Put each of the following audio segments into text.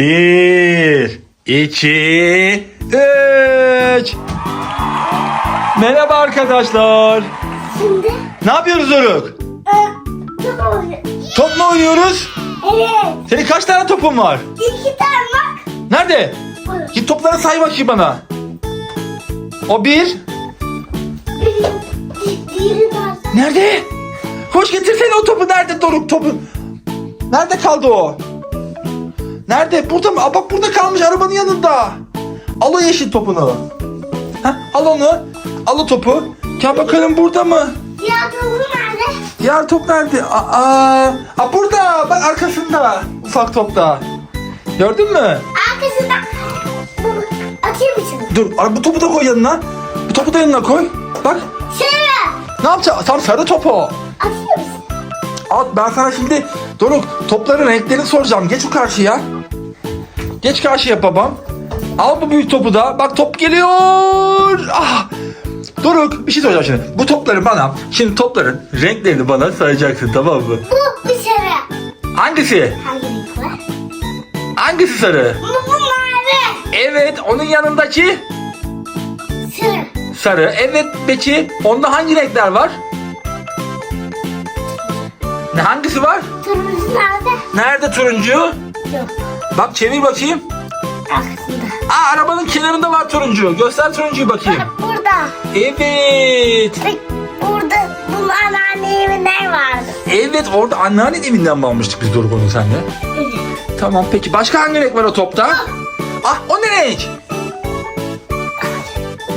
Bir, iki, üç. Merhaba arkadaşlar. Şimdi Ne yapıyoruz Doruk? e, top mu oynuyoruz? Evet. Senin kaç tane topun var? İki tane bak. Nerede? Bu. Git topları say bakayım bana. O bir. Di- Diğeri nerede? Nerede? Hoş getirsene o topu. Nerede Doruk topu? Nerede kaldı o? Nerede? Burada mı? Aa, bak burada kalmış arabanın yanında. Al o yeşil topunu. Heh, al onu. Al o topu. Gel bakalım burada mı? Diğer topu nerede? Diğer top nerede? Aa, aa burada. Bak arkasında. Ufak topta. Gördün mü? Arkasında. Atayım mı şunu? Dur ara- bu topu da koy yanına. Bu topu da yanına koy. Bak. Şöyle. Ne yapacağız? Tam sarı topu. Atıyor musun? At ben sana şimdi Doruk topların renklerini soracağım. Geç o karşıya. Geç karşıya babam. Al bu büyük topu da. Bak top geliyor. Ah. Doruk bir şey soracağım şimdi. Bu topları bana şimdi topların renklerini bana sayacaksın tamam mı? Bu dışarı. Hangisi? Hangi renk var? Hangisi sarı? Bu, bu mavi. Evet onun yanındaki Sarı. sarı. Evet peki onda hangi renkler var? Ne hangisi var? Turuncu nerede? Nerede turuncu? Yok. Bak çevir bakayım. Arkasında. Aa arabanın kenarında var turuncu. Göster turuncuyu bakayım. Bak burada. Evet. Bak burada bunun anneannemin ne vardı? Evet orada anneanne evinden mi almıştık biz Doruk onu senle? Tamam peki başka hangi renk var o topta? Ah o ne renk?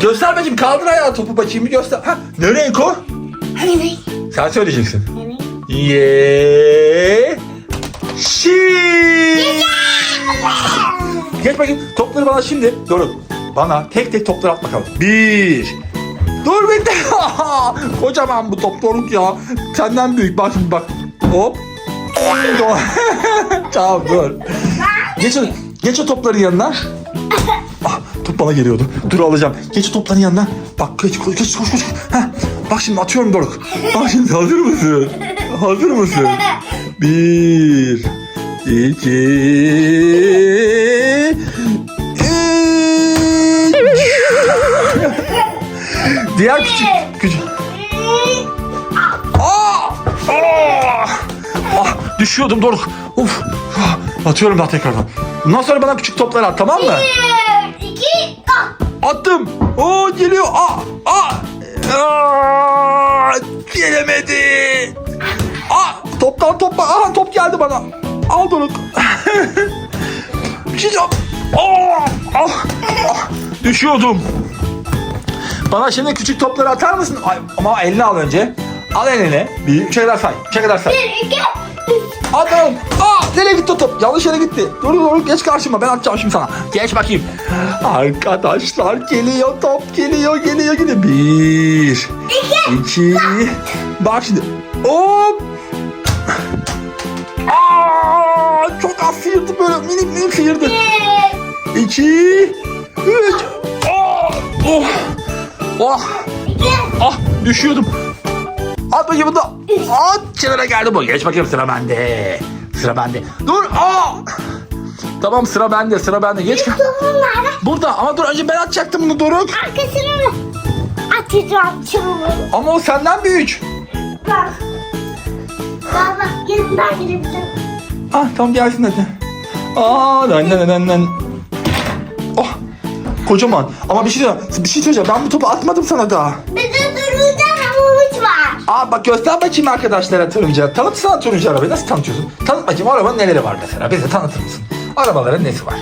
Göster bakayım kaldır ayağı topu bakayım bir göster. Ha, ne renk o? Hangi renk? Sen söyleyeceksin. Renk? Ye. Şi. Geç bakayım topları bana şimdi. Doruk bana tek tek topları at bakalım. Bir. Dur bekle. Kocaman bu top Doruk ya. Senden büyük bak şimdi bak. Hop. tamam dur. Geç, geç o topların yanına. Ah, top bana geliyordu. Dur alacağım. Geç o topların yanına. Bak geç koş koş koş. koş. Heh, bak şimdi atıyorum Doruk. Bak şimdi hazır mısın? Hazır mısın? Bir, iki, üç. Diğer küçük küçük. Aa! Aa! Ah, düşüyordum Doruk. Uf. Ah, Atıyorum daha tekrardan. Bundan sonra bana küçük toplar at tamam mı? Bir, iki, ah. Attım. Oo geliyor. Aa, aa. Aa, gelemedi. Aa, toptan topla. Aha top geldi bana. Al Doruk. Bir şey. Aa, ah, ah, düşüyordum. Bana şimdi küçük topları atar mısın? Ay, ama elini al önce. Al elini. Bir, üçe kadar say. Üçe kadar say. Bir, iki. Atalım. Aa nereye gitti o top? Yanlış yere gitti. Dur dur geç karşıma ben atacağım şimdi sana. Geç bakayım. Arkadaşlar geliyor top geliyor geliyor geliyor. Bir. iki. Bak şimdi. Hop. Çok az sıyırdı böyle minik minik sıyırdı. İki. Üç. Aa, oh. Oh. iki, Ah düşüyordum. At bakayım bunu. At kenara geldi bu. Geç bakayım sıra bende. Sıra bende. Dur. Aa. Tamam sıra bende sıra bende. Geç. Burada ama dur önce ben atacaktım bunu Doruk. Arkasını mı? Atacağım çubuğu. Ama o senden büyük. Bak. Baba yanından girebilirim. Ah tamam gelsin hadi. Aa lan lan lan lan. Oh. Kocaman. Ama bir şey söyleyeceğim. Bir şey söyleyeceğim. Ben bu topu atmadım sana daha. De durunca hamurumuz var. Aa bak göster bakayım arkadaşlara turuncu. Tanıtsana turuncu arabayı. Nasıl tanıtıyorsun? Tanıt bakayım arabanın neleri var mesela. Bize tanıtır mısın? Arabaların nesi var?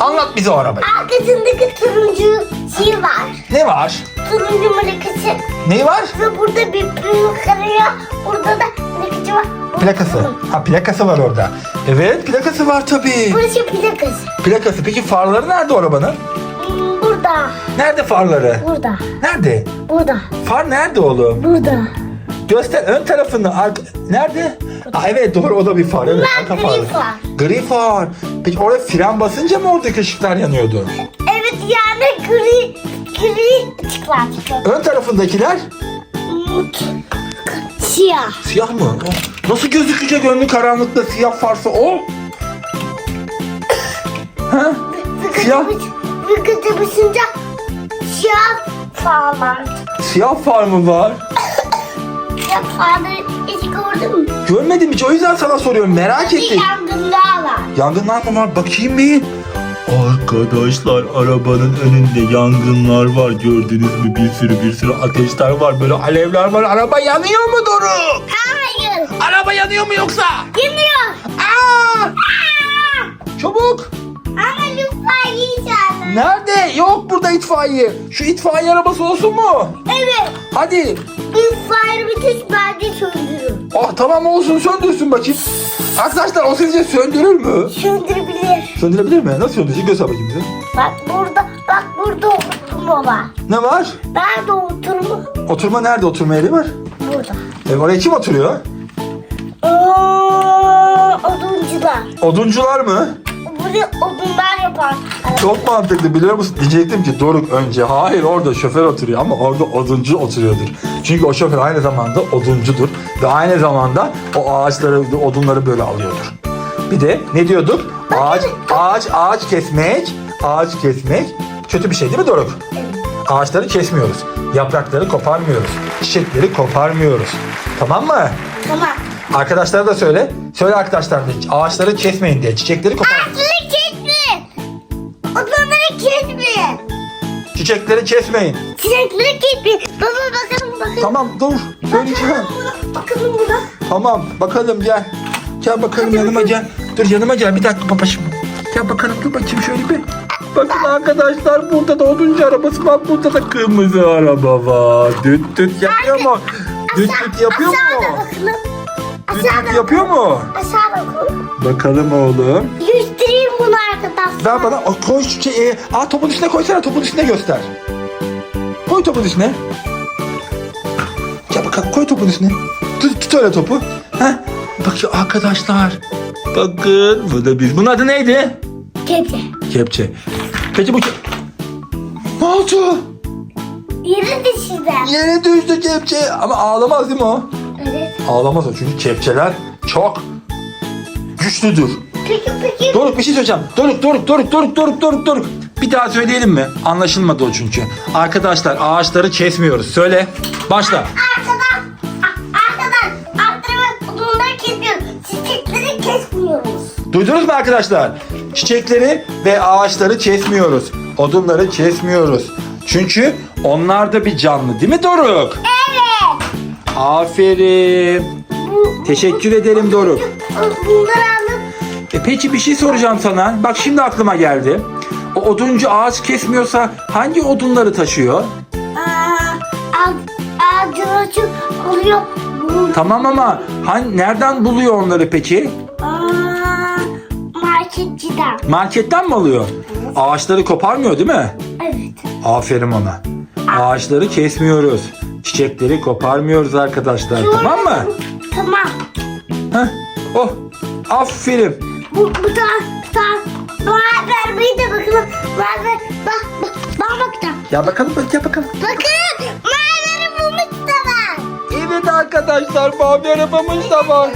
Anlat bize o arabayı. Arkasındaki turuncu şey var. Ne var? Turuncu mırıkıcı. Ne var? Ve burada bir kırıyor. Burada da mırıkıcı var. Plakası. Ha plakası var orada. Evet plakası var tabii. Burası plakası. Plakası. Peki farları nerede o arabanın? Hmm, Burada. Nerede farları? Burada. Nerede? Burada. Far nerede oğlum? Burada. Göster ön tarafını. Arka... Nerede? Aa, evet doğru o da bir far. Evet, Bunlar arka gri far. Gri far. Peki oraya fren basınca mı oradaki ışıklar yanıyordu? Evet yani gri gri ışıklar. Ön tarafındakiler Mut. Siyah. siyah mı? Nasıl gözükecek önlü karanlıkta siyah farsa o? Ha? Siyah. Vıkıtı basınca siyah far var. Siyah far mı var? Siyah farları hiç gördün mü? Görmedim hiç o yüzden sana soruyorum merak ettim. yangınlar var. Yangınlar mı var bakayım bir. Arkadaşlar arabanın önünde yangınlar var gördünüz mü bir sürü bir sürü ateşler var böyle alevler var araba yanıyor mu Doruk? Hayır. Araba yanıyor mu yoksa? Yemiyor. Aa! Çabuk. Ama lütfen yiyeceğim. Nerede? Yok burada itfaiye. Şu itfaiye arabası olsun mu? Evet. Hadi. Bir fire bitiş bence söndürür. Ah tamam olsun söndürsün bakayım. Arkadaşlar o sizce söndürür mü? Söndürebilir. Söndürebilir mi? Nasıl söndürecek? Göster bakayım bize. Bak burada, bak burada oturma var. Ne var? Nerede oturma? Oturma nerede oturma yeri var? Burada. E, oraya kim oturuyor? Aa, oduncular. Oduncular mı? Burada odunlar yapar. Çok mantıklı biliyor musun? Diyecektim ki Doruk önce. Hayır orada şoför oturuyor ama orada oduncu oturuyordur. Çünkü o şoför aynı zamanda oduncudur. Ve aynı zamanda o ağaçları, odunları böyle alıyordur. Bir de ne diyorduk? Ağaç, ağaç, ağaç kesmek, ağaç kesmek kötü bir şey değil mi Doruk? Ağaçları kesmiyoruz. Yaprakları koparmıyoruz. Çiçekleri koparmıyoruz. Tamam mı? Tamam. Arkadaşlara da söyle. Söyle arkadaşlar da ağaçları kesmeyin diye. Çiçekleri kopar. Ağaçları kesmeyin. Odunları kesmeyin. Çiçekleri kesmeyin. Çiçekleri kesmeyin. Baba bakalım bakalım. Tamam dur. Söyleyeceğim. Bakalım buna. Tamam bakalım gel. Gel bakalım yanıma gel. Dur yanıma gel bir dakika babacığım. Gel bakalım dur bakayım şöyle bir. Bakın arkadaşlar burada da oduncu arabası var. Burada da kırmızı araba var. Düt düt yapıyor mu? Düt düt yapıyor mu? Düt düt yapıyor mu? Aşağıda bakalım. Bakalım oğlum. Göstereyim bunu arkadaşlar. Ver bana o, koy şu şey, e, aa, topun üstüne koysana topun üstüne göster. Koy topun üstüne. Gel bakalım koy topun üstüne. Tut, tut öyle topu. Heh. Bakın arkadaşlar. Bakın bu da biz. Bunun adı neydi? Kepçe. Kepçe. Peki bu ke- Ne oldu? Yeri dışından. Yere düştü kepçe. Ama ağlamaz değil mi o? Evet. Ağlamaz o çünkü kepçeler çok güçlüdür. Peki peki. Doruk bir şey söyleyeceğim. Doruk, Doruk, Doruk, Doruk, Doruk, Doruk, Doruk. Bir daha söyleyelim mi? Anlaşılmadı o çünkü. Arkadaşlar ağaçları kesmiyoruz. Söyle. Başla. Arkadan. Duydunuz mu arkadaşlar? Çiçekleri ve ağaçları kesmiyoruz. Odunları kesmiyoruz. Çünkü onlar da bir canlı değil mi Doruk? Evet. Aferin. Teşekkür ederim Doruk. bunları alıp E peki bir şey soracağım sana. Bak şimdi aklıma geldi. O oduncu ağaç kesmiyorsa hangi odunları taşıyor? aa, ağ- ağacını çok alıyor. Bu, Tamam ama hani nereden buluyor onları peki? aa, marketçiden. Marketten mi alıyor? Ağaçları koparmıyor değil mi? Evet. Aferin ona. Ağaçları kesmiyoruz. Çiçekleri koparmıyoruz arkadaşlar. Tamam mı? Tamam. Heh. Oh. Aferin. Bu, bu da, bu da. Bana ver bir de bakalım. Ver ver. Bak, bak, bak bakacağım. Ya bakalım bak ya bakalım. Bakın, mavileri bulmuş da var. Evet arkadaşlar mavi arabamız da var.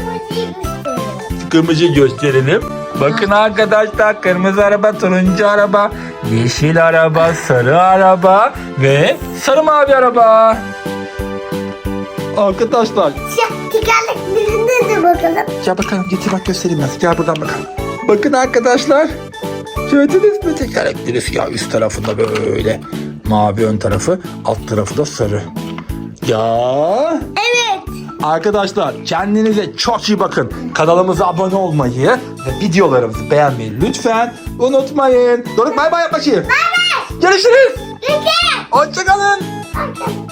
Kırmızı gösterelim. Bakın arkadaşlar kırmızı araba, turuncu araba, yeşil araba, sarı araba ve sarı mavi araba. Arkadaşlar Siyah tekerleklerine de bakalım. Gel bakalım getir bak göstereyim ben. Gel buradan bakalım. Bakın arkadaşlar. Gördünüz mü tekerlekleri siyah üst tarafında böyle mavi ön tarafı alt tarafı da sarı. Ya Evet. arkadaşlar kendinize çok iyi bakın. Kanalımıza abone olmayı ve videolarımızı beğenmeyi lütfen unutmayın. Doruk bay bay yap bakayım. Bay bay. Görüşürüz. Peki. Hoşçakalın. Arkadaşlar.